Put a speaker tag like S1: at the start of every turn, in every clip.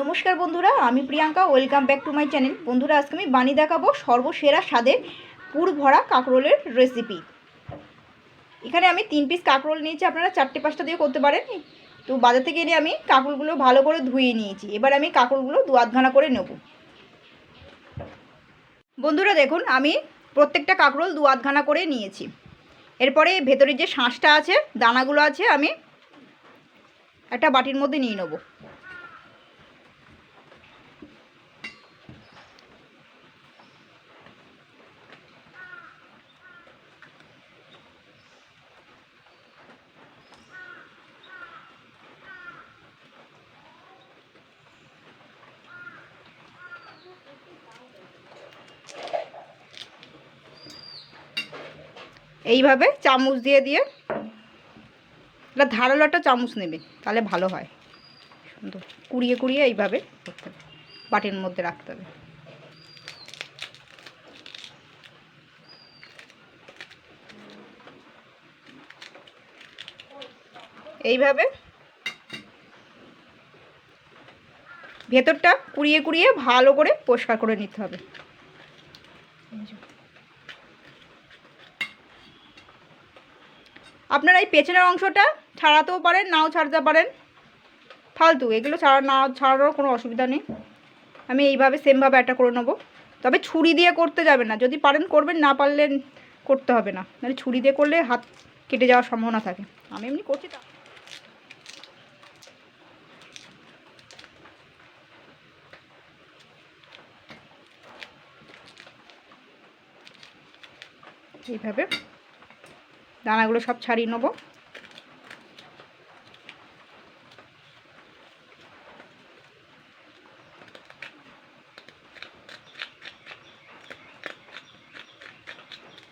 S1: নমস্কার বন্ধুরা, আমি Priyanka welcome back to my channel বন্ধুরা, আজকে আমি বানিয়ে দেখাবো সর্বসেরা স্বাদের পুর ভরা কাঁকরোলের রেসিপি এখানে আমি তিন পিস কাঁকরোল নিয়েছি, আপনারা চারটে পাঁচটা দিয়ে করতে পারেন। তো বাজার থেকে এনে আমি কাঁকরোলগুলো ভালো করে ধুয়ে নিয়েছি। এবার আমি কাঁকরোলগুলো দু আধখানা করে নেব। বন্ধুরা, দেখুন, আমি প্রত্যেকটা কাঁকরোল দু আধখানা করে নিয়েছি। এরপরে ভেতরের যে শাঁসটা আছে, দানাগুলো আছে, আমি একটা বাটির মধ্যে নিয়ে নেব। এইভাবে চামচ দিয়ে দিয়ে এটা ধারালো একটা চামচ নেবে, তাহলে ভালো হয়। সুন্দর। কুড়িয়ে কুড়িয়ে এইভাবে করতে হবে। বাটির মধ্যে রাখতে হবে। এইভাবে ভেতরটা কুড়িয়ে কুড়িয়ে ভালো করে পরিষ্কার করে নিতে হবে। আপনারা এই পেছনের অংশটা ছাড়াতেও পারেন, নাও ছাড়তে পারেন। ফালতু, এগুলো ছাড়া না, ছাড়ারও কোনো অসুবিধা নেই। আমি এইভাবে সেমভাবে একটা করে নেব। তবে ছুরি দিয়ে করতে যাবে না, যদি পারেন করবেন, না পারলে করতে হবে না। মানে ছুরি দিয়ে করলে হাত কেটে যাওয়ার সম্ভাবনা থাকে। আমি এমনি করছি তা। এইভাবে দানাগুলো সব ছাড়িয়ে নেব।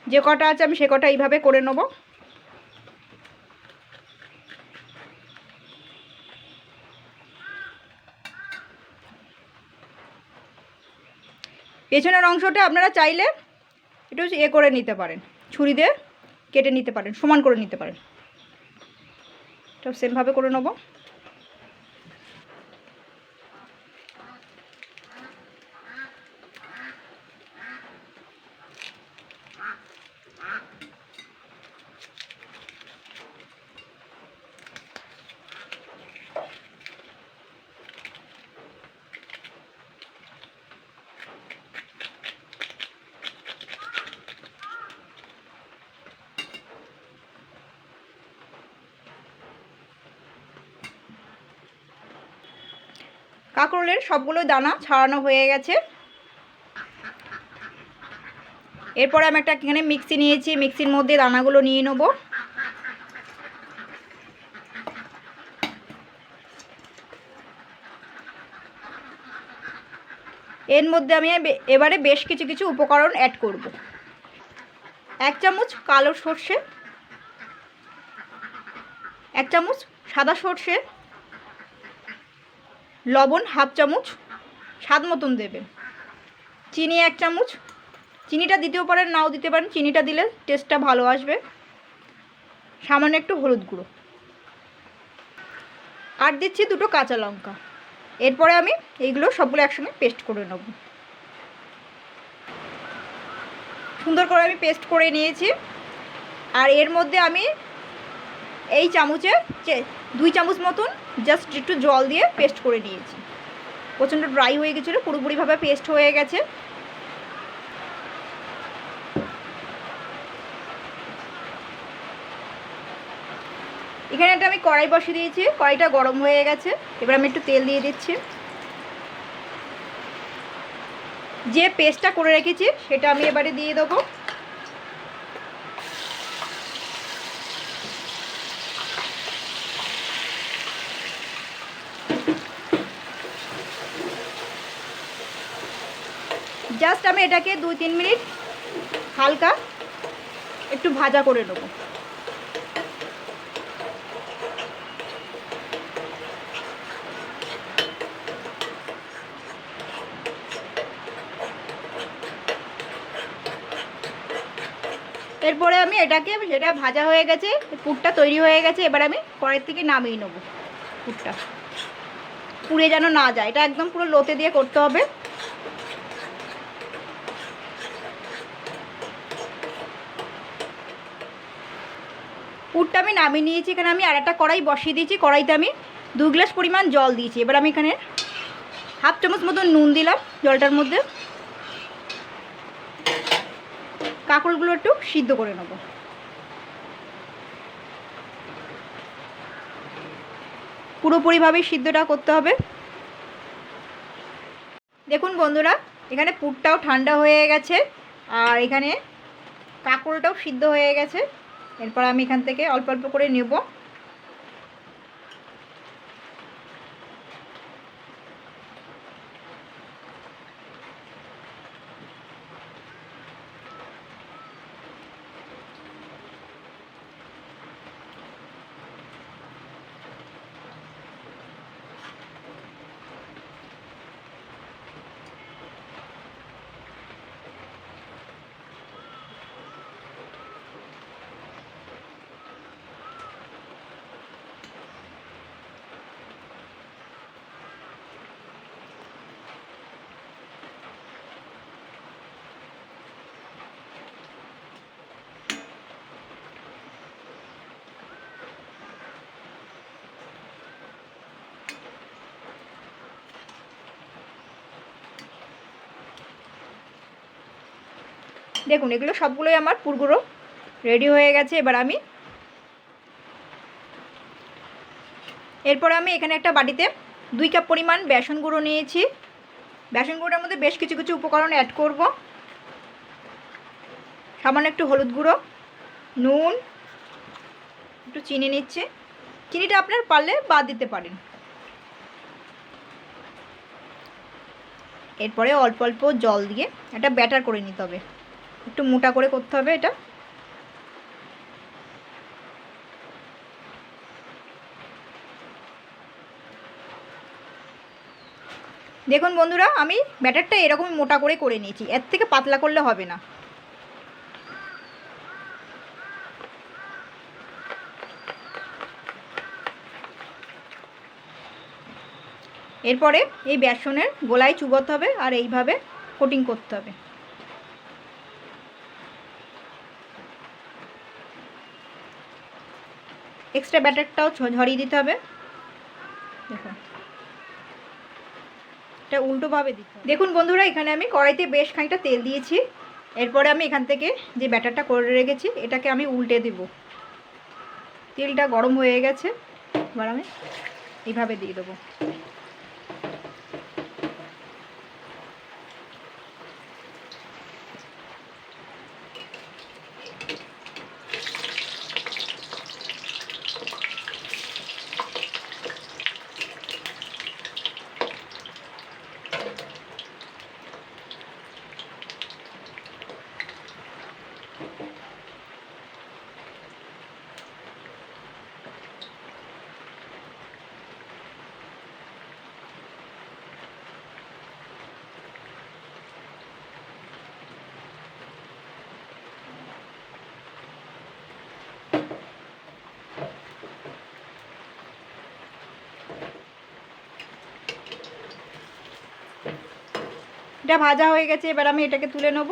S1: যে কটা আছে আমি সে কটা এইভাবে করে নেব। পেছনের অংশটা আপনারা চাইলে একটু এ করে নিতে পারেন, ছুরি দিয়ে। কেটে নিতে পারেন সমান করে নিতে পারেন। তো সেমভাবে করে নেব। কাঁকরোলের সবগুলো দানা ছাড়ানো হয়ে গেছে। এরপরে আমি একটা এখানে মিক্সি নিয়েছি, মিক্সির মধ্যে দানাগুলো নিয়ে নেব। এর মধ্যে আমি এবারে বেশ কিছু কিছু উপকরণ অ্যাড করব। এক চামচ কালো সর্ষে, এক চামচ সাদা সর্ষে লবণ হাফ চামচ স্বাদ মতন দেবেন চিনি এক চামচ। চিনিটা দিতেও পারেন, নাও দিতে পারেন। চিনিটা দিলে টেস্টটা ভালো আসবে। সামান্য একটু হলুদ গুঁড়ো। আর দিচ্ছি দুটো কাঁচা লঙ্কা। এরপরে আমি এইগুলো সবগুলো একসঙ্গে পেস্ট করে নেব। সুন্দর করে আমি পেস্ট করে নিয়েছি। আর এর মধ্যে আমি এই চামচে দুই চামচ মতন জাস্ট একটু জল দিয়ে পেস্ট করে নিয়েছি। প্রচণ্ড ড্রাই হয়ে গেছিল, পুরোপুরিভাবে পেস্ট হয়ে গেছে। এখানে একটা আমি কড়াই বসিয়ে দিয়েছি, কড়াইটা গরম হয়ে গেছে। এবার আমি একটু তেল দিয়ে দিচ্ছি। যে পেস্টটা করে রেখেছি, সেটা আমি এবারে দিয়ে দেবো। জাস্ট আমি এটাকে দুই, তিন মিনিট হালকা একটু ভাজা করে নেব। এরপরে আমি এটাকে সেটা ভাজা হয়ে গেছে, পুরটা তৈরি হয়ে গেছে, এবার আমি কড়াই থেকে নামিয়ে নেব পুরটা। পুড়ে যেন না যায়, এটা একদম পুরো লোতে দিয়ে করতে হবে। পুরটা আমি নামিয়ে নিয়েছি, এখানে আমি আর একটা কড়াই বসিয়ে দিয়েছি, কড়াইতে আমি দু গ্লাস পরিমাণ জল দিয়েছি। এবার আমি এখানে হাফ চামচ মতো নুন দিলাম জলটার মধ্যে। কাঁকড়গুলো একটু সিদ্ধ করে নেব। পুরোপুরিভাবেই সিদ্ধটা করতে হবে। দেখুন বন্ধুরা, এখানে পুরটাও ঠান্ডা হয়ে গেছে, আর এখানে কাঁকড়টাও সিদ্ধ হয়ে গেছে। এরপর আমি এখান থেকে অল্প অল্প করে নেব। দেখুন, এগুলো সবগুলোই আমার পুরগুলো রেডি হয়ে গেছে। এবার আমি এরপর আমি এখানে একটা বাটিতে দুই কাপ পরিমাণ বেসন গুঁড়ো নিয়েছি। বেসন গুঁড়োর মধ্যে বেশ কিছু কিছু উপকরণ অ্যাড করব। সামান্য একটু হলুদ গুঁড়ো, নুন, একটু চিনি নিচ্ছে। চিনিটা আপনার পারলে বাদ দিতে পারেন। এরপরে অল্প অল্প জল দিয়ে একটা ব্যাটার করে নিতে হবে। একটু মোটা করে করতে হবে এটা। দেখুন বন্ধুরা, আমি ব্যাটারটা এরকমই মোটা করে করে নিয়েছি, এর থেকে পাতলা করলে হবে না। এরপরে এই বেসনের গোলায় চুবোতে হবে আর এইভাবে কোটিং করতে হবে। এক্সট্রা ব্যাটারটাও ঝরিয়ে দিতে হবে। এটা উল্টোভাবে দিতে দেখুন বন্ধুরা, এখানে আমি কড়াইতে বেশ খানিকটা তেল দিয়েছি। এরপরে আমি এখান থেকে যে ব্যাটারটা করে রেখেছি, এটাকে আমি উল্টে দেব। তেলটা গরম হয়ে গেছে। এবার আমি এইভাবে দিয়ে দেবো। এটা ভাজা হয়ে গেছে এবার আমি এটাকে তুলে নেব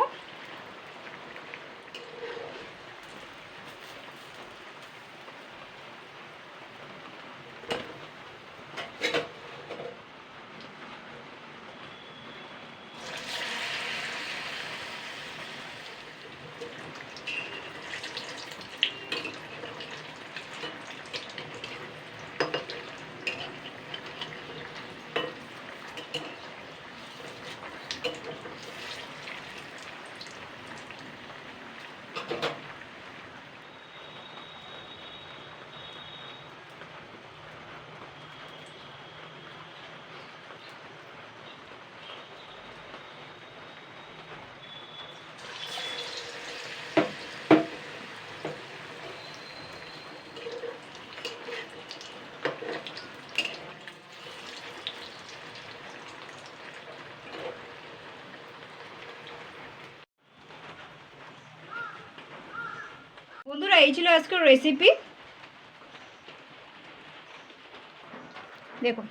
S1: বন্ধুরা এই ছিল আজকের রেসিপি দেখুন।